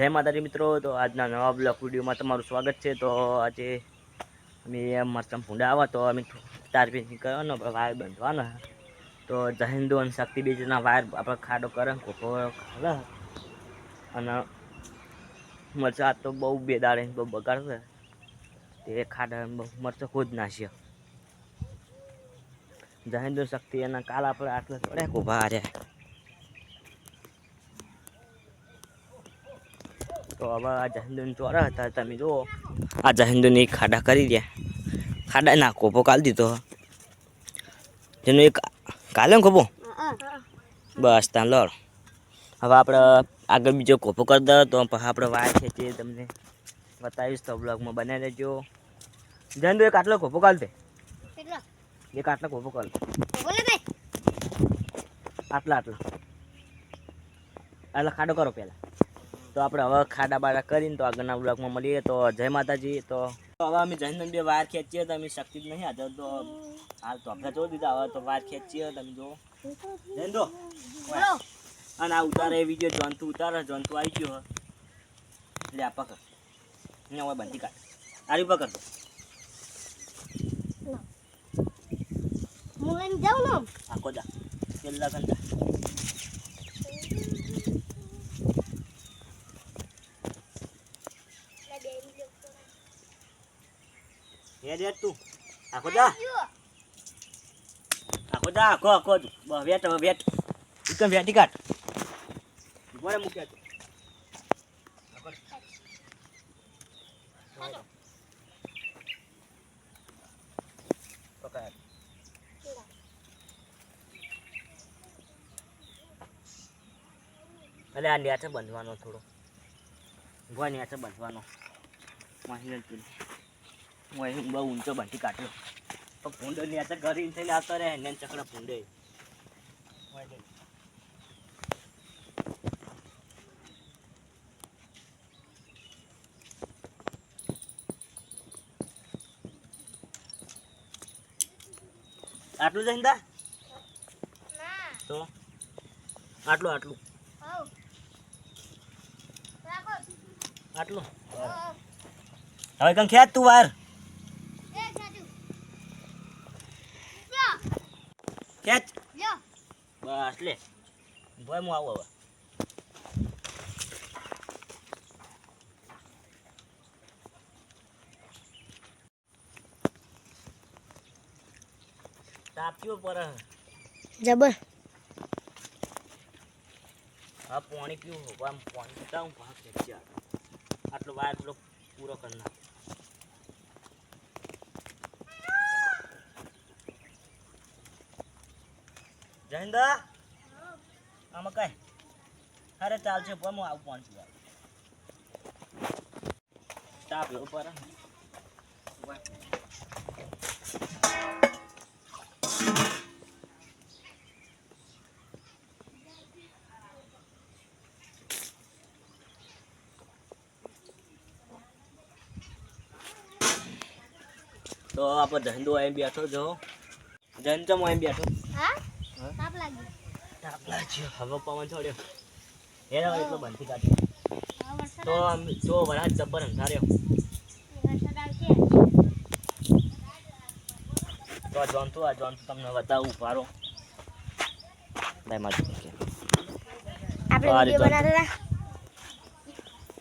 જય માતાજી મિત્રો, તો આજના નવા બ્લોક વિડીયોમાં તમારું સ્વાગત છે. તો આજે અમે મરચમ ભૂંડા આવા, તો અમે તાર પીસ કરવાનો વાયર બંધવાનો. તો જહિંદુ અને શક્તિ બીજના વાયર આપણે ખાડો કરે કોકો ખાલે અને મરચા તો બહુ બેદાડે બહુ બગાડશે તે ખાડા બહુ મરચો ખુદ નાખ્યો જહિંદુ શક્તિ એના કાલ આપણે આટલા ચડ્યા ઊભા રહ્યા. તો હવે આ જહિંદુની ચોરા હતા તમે જુઓ. આ જહિંદુની ખાડા કરી રહ્યા ખાડા ના કોપો કાઢી દીધો. જેનો એક કાલે ખોપો બસ ત્યાં લડ. હવે આપણે આગળ બીજો કોપો કરી દો તો આપણે વાય છે તે તમને બતાવીશ તો બ્લોગમાં બનાવી દેજો. જહિંદુ એક આટલો કોપો કાલ દે. એક આટલો કોપો કાલ આટલા આટલા. આટલા ખાડો કરો પહેલાં. તો આપણે હવે ખાડા બાડા કરીને તો આગળના બ્લોકમાં મળીએ. તો જય માતાજી. તો હવે અમે જૈન બે વાર ખેંચીએ તો અમે શક્તિ જ નહીં. આજે તો હાલ તો આપણે જોઈ દીધા. હવે તો વાર ખેંચીએ તમે જો જૈન દો અને આ ઉતારે વીડિયો જંતુ ઉતારે. જંતુ આવી ગયો. એટલે આ પકડ. અહીંયા હોય બંધી કાઢ. તારી પકડ. હું લઈને જાઉં ને આખો જા. પેલા ઘંટા. હે દે તું. આખો દા. આખો દા, આખો આખો જ. વેટ, હવે વેટ. એકદમ કાઢ. બોરે મૂક્યા તું. એટલે આ નેચે બાંધવાનો થોડો. ભોય નેચે બાંધવાનો. માહિતી પેલી હું અહીં બહુ ઊંચો બાંધી કાઢ્યો. તો ભૂંડો નેચે ઘરી થઈને આવતો રહે ને ચકડા ભૂંડે. આટલું જઈને દા તો? આટલું આટલું. આટલું? હવે ખેંચ તું વાર એ સાચું લ્યો ખેંચ લ્યો બસ લે ભાઈ હું આવું હવે તાપ્યો પર જબર હા પાણી પીવું આમ પાણી પીતા હું ભાગ આવે. આટલો વાર એટલો પૂરો કરી નાખ જયંદા આમાં કઈ? અરે ચાલશે પણ હું આવું પહોંચું ચા પીવો પર તો આપણે ધંધો અહીં બેઠો જો હું અહીં બેઠો? હા? હા? તાપ લાગી તાપલા છે. હવે પવન છોડ્યો. એના એટલો બંધી કાઢ્યો. તો આમ જો વરસાદ જબ્બર અંધાર્યો. તો આ જોનતું આ જોનતું તમને બતાવું પારો લાય મારી પાસે. આપણે વિડિયો બનાવતા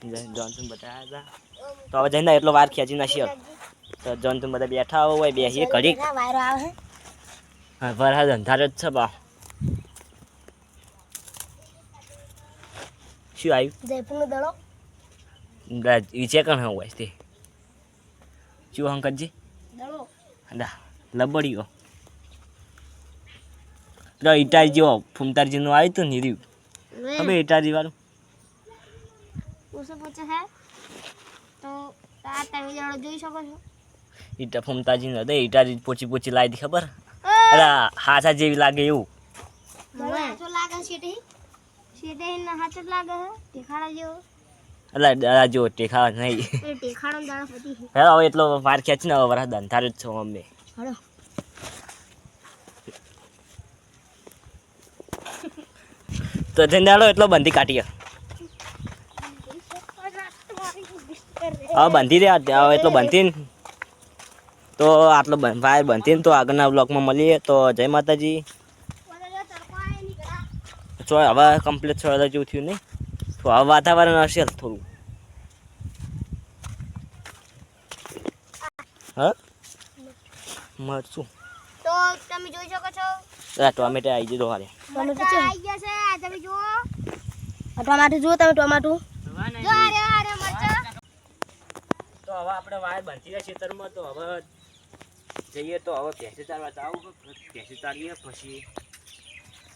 જય- જોનતું બતાવ્યા હતા. તો હવે જઈને એટલો વાર ખેંચી નાખ્યો તો જોનતું બધા બેઠા હોય બેસીએ ઘડી હતા વાયરો આવે. હા વરસાદ અંધારો જ છે બા. શું આવ્યું? જયપુરનો દડો. વિચે કણ હોય તે શું અંકતજી દડો. અલા લબડીઓ તો ઇટારી જેવો ફૂમતારજીનું આવ્યું હતું ને રહ્યું. હવે ઇટારી વાળું ઉસો પૂછે છે તો આ તમે દડો જોઈ શકો છો. ઈટા ફૂમતાજીનું દે ઇટારી પોચી પોચી લાવી ખબર? અલા હાસા જેવી લાગે એવું. લાગે શેઠી ને હાચો લાગે હે ટેખાડા જેવો. અલા દાદા જો નહીં. ટેખાડો દાડો પતી હે હવે એટલો વાર ખેંચીને હવે વરસાદ અંધારે જ છો અમે. હડો તો દાડો એટલો બંધી કાઢીએ. હવે બંધી રહ્યા હવે એટલો બંધી તો આટલો ભાઈ બંધી ને તો આગળના બ્લોકમાં મળીએ. તો જય માતાજી. ચો હવે કમ્પ્લીટ છ જેવું થયું નહીં. તો હવે વાતાવરણ હશે થોડું. હા? મરચું. તો તમે જોઈ શકો છો. આ ટોમેટો આવી દીધો હારે. ટોમેટો આવી ગયા છે. આ તમે જુઓ. ટમાટું જુઓ તમે ટમાટું. જો આ રહ્યા આ તો હવે આપણે વાયર બાંધી રહ્યા ખેતરમાં તો હવે જઈએ તો હવે ભેંસી ચારવા જાવું ભેંસી ચારીએ પછી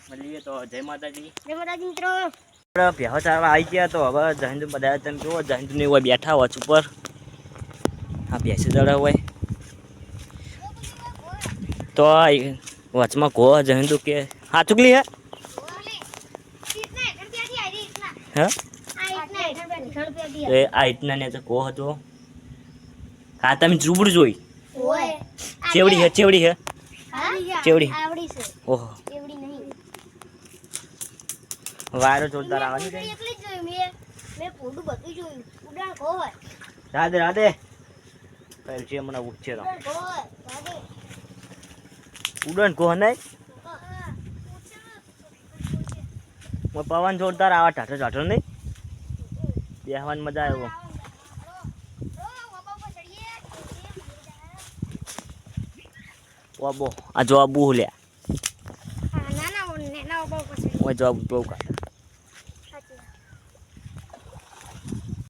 મળીએ તો જય માતાજી. જય માતાજી મિત્રો. આપણે ભેહો ચારવા આવી ગયા તો હવે જયંતુ બધા તમે જુઓ જયંતુની હોય બેઠા વોચ ઉપર. હા બેસી દડા હોય. તો વચમાં કહો જયંતુ કે હા ચૂકલી હે? હે? એ આઈટના ને કહો હતો. હા તમે જુબડ જોઈ. ચેવડી હે ચેવડી હે? ચેવડી. ઓહો. વાયરો જોરદાર આવવાની છે. એકલી જ જોયું મેં મેં ફોટું બધું જોયું. ઉડાણ હોય. રાધે રાધે. છે મને ઉઠશે તો. ઉડાણ કહો ઉડન કોહ નહીં? પવન જોરદાર આવા ટાટો ટાટો નહીં? બેહવાની મજા આવ્યો વાબો આ જવાબ બહુ લ્યા. ના જવાબ બહુ કાઢે.